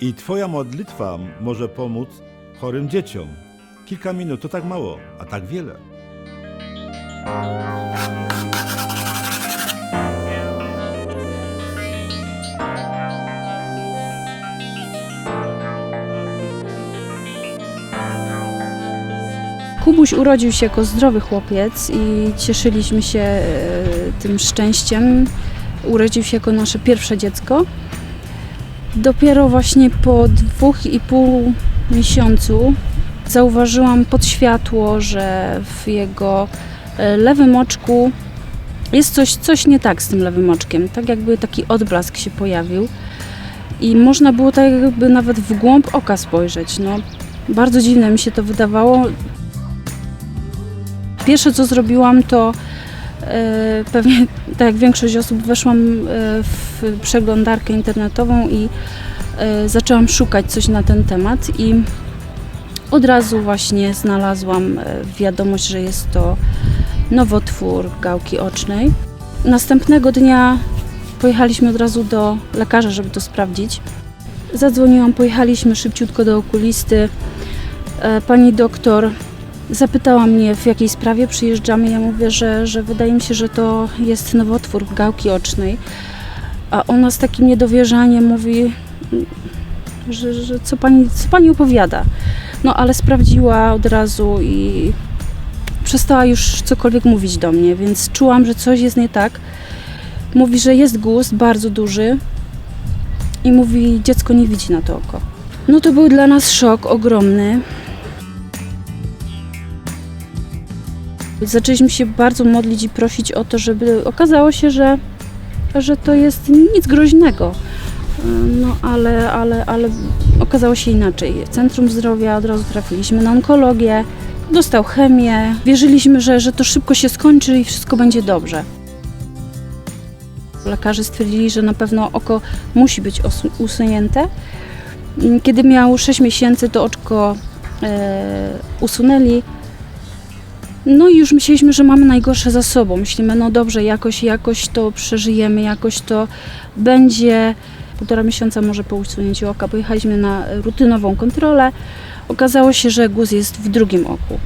I Twoja modlitwa może pomóc chorym dzieciom. Kilka minut to tak mało, a tak wiele. Kubuś urodził się jako zdrowy chłopiec i cieszyliśmy się e, tym szczęściem. Urodził się jako nasze pierwsze dziecko. Dopiero właśnie po dwóch i pół miesiącu zauważyłam pod światło, że w jego e, lewym oczku jest coś, coś nie tak z tym lewym oczkiem. Tak jakby taki odblask się pojawił. I można było tak jakby nawet w głąb oka spojrzeć. No, bardzo dziwne mi się to wydawało. Pierwsze co zrobiłam to e, pewnie tak jak większość osób weszłam e, w przeglądarkę internetową i e, zaczęłam szukać coś na ten temat i od razu właśnie znalazłam wiadomość, że jest to nowotwór gałki ocznej. Następnego dnia pojechaliśmy od razu do lekarza, żeby to sprawdzić. Zadzwoniłam, pojechaliśmy szybciutko do okulisty. Pani doktor Zapytała mnie, w jakiej sprawie przyjeżdżamy. Ja mówię, że, że wydaje mi się, że to jest nowotwór gałki ocznej. A ona z takim niedowierzaniem mówi, że, że co, pani, co pani opowiada. No ale sprawdziła od razu i przestała już cokolwiek mówić do mnie, więc czułam, że coś jest nie tak. Mówi, że jest guz bardzo duży i mówi, dziecko nie widzi na to oko. No to był dla nas szok ogromny. Zaczęliśmy się bardzo modlić i prosić o to, żeby okazało się, że, że to jest nic groźnego. No ale, ale, ale okazało się inaczej. Centrum Zdrowia od razu trafiliśmy na onkologię, dostał chemię. Wierzyliśmy, że, że to szybko się skończy i wszystko będzie dobrze. Lekarze stwierdzili, że na pewno oko musi być usunięte. Kiedy miał 6 miesięcy, to oczko e, usunęli. No i już myśleliśmy, że mamy najgorsze za sobą. Myślimy, no dobrze, jakoś, jakoś to przeżyjemy, jakoś to będzie. Półtora miesiąca może po usunięciu oka pojechaliśmy na rutynową kontrolę. Okazało się, że guz jest w drugim oku.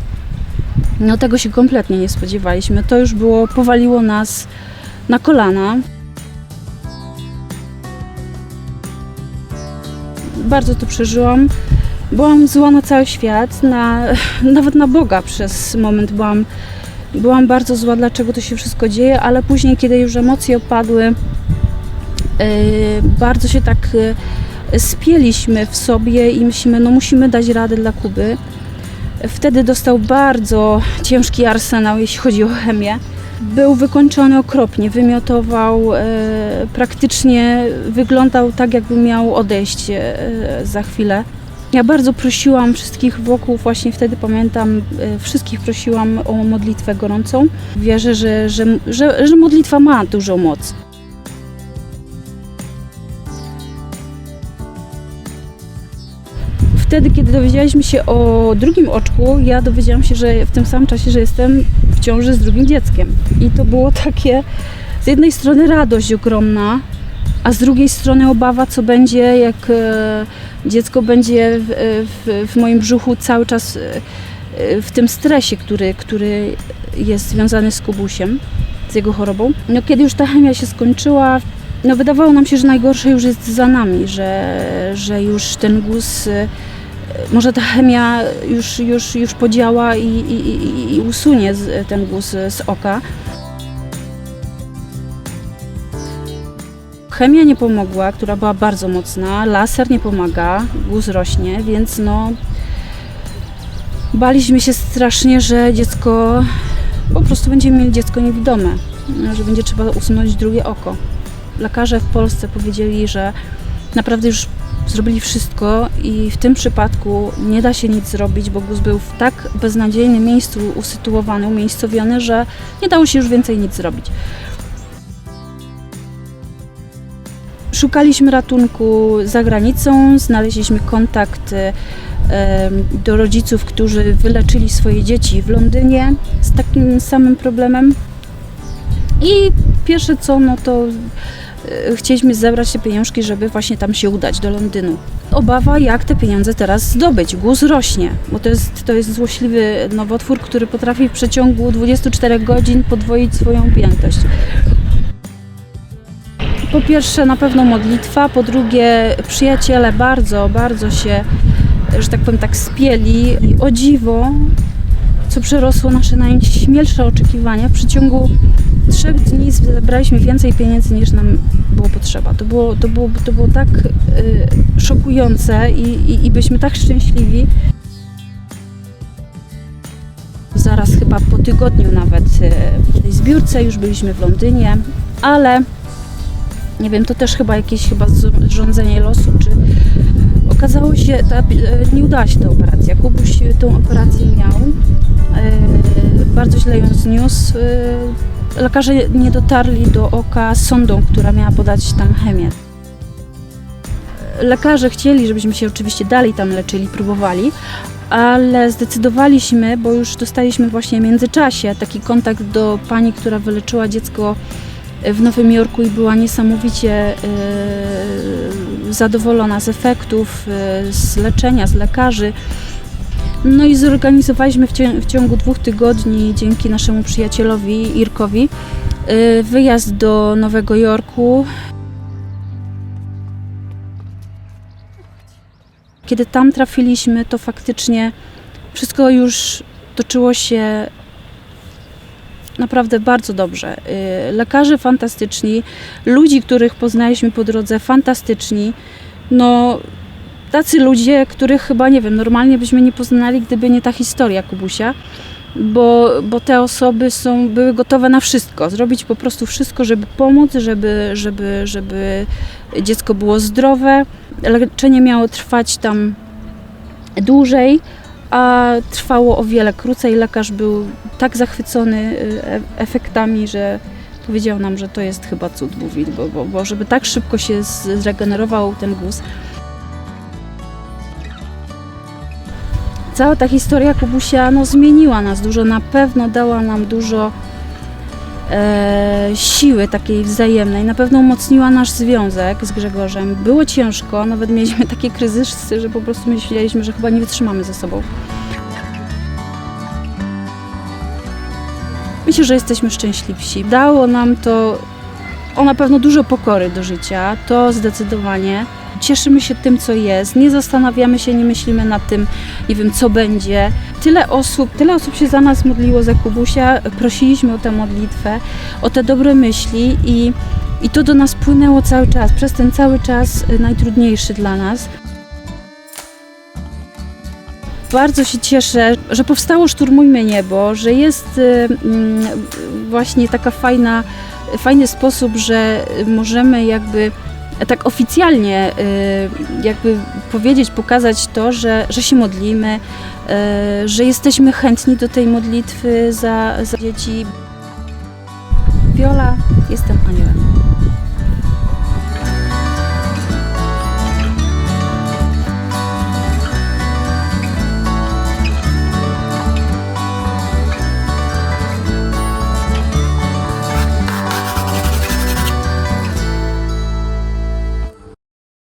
No tego się kompletnie nie spodziewaliśmy. To już było, powaliło nas na kolana. Bardzo to przeżyłam. Byłam zła na cały świat, na, nawet na Boga przez moment byłam, byłam bardzo zła, dlaczego to się wszystko dzieje, ale później, kiedy już emocje opadły, yy, bardzo się tak yy, spieliśmy w sobie i myślimy, no musimy dać radę dla Kuby. Wtedy dostał bardzo ciężki arsenał, jeśli chodzi o chemię. Był wykończony okropnie, wymiotował, e, praktycznie wyglądał tak, jakby miał odejść e, za chwilę. Ja bardzo prosiłam wszystkich wokół, właśnie wtedy pamiętam, e, wszystkich prosiłam o modlitwę gorącą. Wierzę, że, że, że, że modlitwa ma dużą moc. Wtedy, kiedy dowiedzieliśmy się o drugim oczku, ja dowiedziałam się, że w tym samym czasie, że jestem w ciąży z drugim dzieckiem. I to było takie, z jednej strony radość ogromna, a z drugiej strony obawa, co będzie, jak e, dziecko będzie w, w, w moim brzuchu cały czas e, w tym stresie, który, który jest związany z Kubusiem, z jego chorobą. No, kiedy już ta chemia się skończyła, no, wydawało nam się, że najgorsze już jest za nami, że, że już ten guz, e, może ta chemia już, już, już podziała i, i, i- i usunie ten guz z oka. Chemia nie pomogła, która była bardzo mocna, laser nie pomaga, guz rośnie, więc no baliśmy się strasznie, że dziecko, po prostu będziemy mieli dziecko niewidome, że będzie trzeba usunąć drugie oko. Lekarze w Polsce powiedzieli, że naprawdę już zrobili wszystko i w tym przypadku nie da się nic zrobić, bo guz był w tak beznadziejnym miejscu usytuowany, umiejscowiony, że nie dało się już więcej nic zrobić. Szukaliśmy ratunku za granicą, znaleźliśmy kontakt e, do rodziców, którzy wyleczyli swoje dzieci w Londynie z takim samym problemem. I pierwsze co, no to e, chcieliśmy zebrać te pieniążki, żeby właśnie tam się udać do Londynu. Obawa, jak te pieniądze teraz zdobyć. Głos rośnie, bo to jest, to jest złośliwy nowotwór, który potrafi w przeciągu 24 godzin podwoić swoją piętość. Po pierwsze na pewno modlitwa, po drugie przyjaciele bardzo, bardzo się, że tak powiem, tak spieli i o dziwo, co przerosło nasze najśmielsze oczekiwania. W przeciągu trzech dni zebraliśmy więcej pieniędzy niż nam było potrzeba. To było, to było, to było tak y, szokujące i, i, i byliśmy tak szczęśliwi. Zaraz chyba po tygodniu nawet y, w tej zbiórce już byliśmy w Londynie, ale nie wiem, to też chyba jakieś chyba rządzenie losu, czy okazało się, ta, e, nie udała się ta operacja. Kubuś tą operację miał, e, bardzo źle ją zniósł. E, Lekarze nie dotarli do oka sondą, która miała podać tam chemię. Lekarze chcieli, żebyśmy się oczywiście dalej tam leczyli, próbowali, ale zdecydowaliśmy, bo już dostaliśmy właśnie w międzyczasie taki kontakt do pani, która wyleczyła dziecko w Nowym Jorku i była niesamowicie e, zadowolona z efektów, e, z leczenia, z lekarzy. No i zorganizowaliśmy w, ciągu dwóch tygodni, dzięki naszemu przyjacielowi Irkowi, e, wyjazd do Nowego Jorku. Kiedy tam trafiliśmy, to faktycznie wszystko już toczyło się naprawdę bardzo dobrze. Y, Lekarze fantastyczni, ludzi, których poznaliśmy po drodze, fantastyczni. No, tacy ludzie, których chyba, nie wiem, normalnie byśmy nie poznali, gdyby nie ta historia Kubusia. Bo, bo te osoby są, były gotowe na wszystko, zrobić po prostu wszystko, żeby pomóc, żeby, żeby, żeby dziecko było zdrowe. Leczenie miało trwać tam dłużej, a trwało o wiele krócej. Lekarz był tak zachwycony y, e- efektami, że powiedział nam, że to jest chyba cud, mówi, bo, bo, bo żeby tak szybko się zregenerował ten guz. Cała ta historia Kubusia no, zmieniła nas dużo, na pewno dała nam dużo e, siły takiej wzajemnej, na pewno umocniła nasz związek z Grzegorzem. Było ciężko, nawet mieliśmy takie kryzysy, że po prostu myśleliśmy, że chyba nie wytrzymamy ze sobą. Myślę, że jesteśmy szczęśliwsi. Dało nam to o na pewno dużo pokory do życia, to zdecydowanie. Cieszymy się tym, co jest, nie zastanawiamy się, nie myślimy nad tym, nie wiem, co będzie. Tyle osób, tyle osób się za nas modliło za Kubusia, prosiliśmy o tę modlitwę, o te dobre myśli i, i to do nas płynęło cały czas, przez ten cały czas y, najtrudniejszy dla nas. Bardzo się cieszę, że powstało Szturmujmy Niebo, że jest y, mm, właśnie taka fajna, fajny sposób, że możemy jakby tak oficjalnie y, jakby powiedzieć, pokazać to, że, że się modlimy, y, że jesteśmy chętni do tej modlitwy za, za dzieci. Wiola, jestem aniołem.